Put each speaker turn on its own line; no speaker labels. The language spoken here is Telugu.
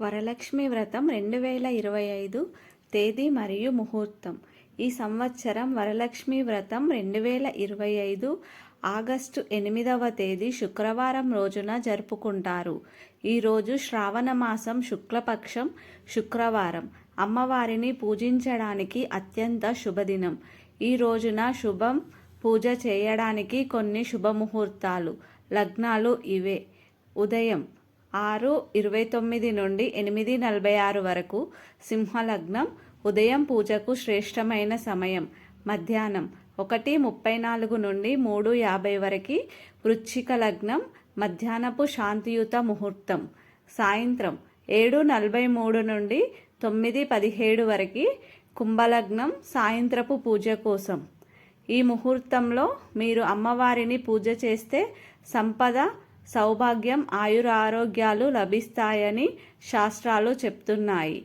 వరలక్ష్మి వ్రతం రెండు వేల ఇరవై ఐదు తేదీ మరియు ముహూర్తం. ఈ సంవత్సరం వరలక్ష్మి వ్రతం రెండు వేల ఇరవై ఐదు ఆగస్టు ఎనిమిదవ తేదీ శుక్రవారం రోజున జరుపుకుంటారు. ఈరోజు శ్రావణ మాసం శుక్లపక్షం శుక్రవారం. అమ్మవారిని పూజించడానికి అత్యంత శుభదినం. ఈ రోజున శుభం పూజ చేయడానికి కొన్ని శుభముహూర్తాలు. లగ్నాలు ఇవే. ఉదయం ఆరు ఇరవై తొమ్మిది నుండి ఎనిమిది నలభై ఆరు వరకు సింహలగ్నం ఉదయం పూజకు శ్రేష్టమైన సమయం. మధ్యాహ్నం ఒకటి ముప్పై నాలుగు నుండి మూడు యాభై వరకు వృచ్చిక లగ్నం మధ్యాహ్నపు శాంతియుత ముహూర్తం. సాయంత్రం ఏడు నలభై మూడు నుండి తొమ్మిది పదిహేడు వరకు కుంభలగ్నం సాయంత్రపు పూజ కోసం. ఈ ముహూర్తంలో మీరు అమ్మవారిని పూజ చేస్తే సంపద సౌభాగ్యం ఆయుర ఆరోగ్యాలు లభిస్తాయని శాస్త్రాలు చెప్తున్నాయి.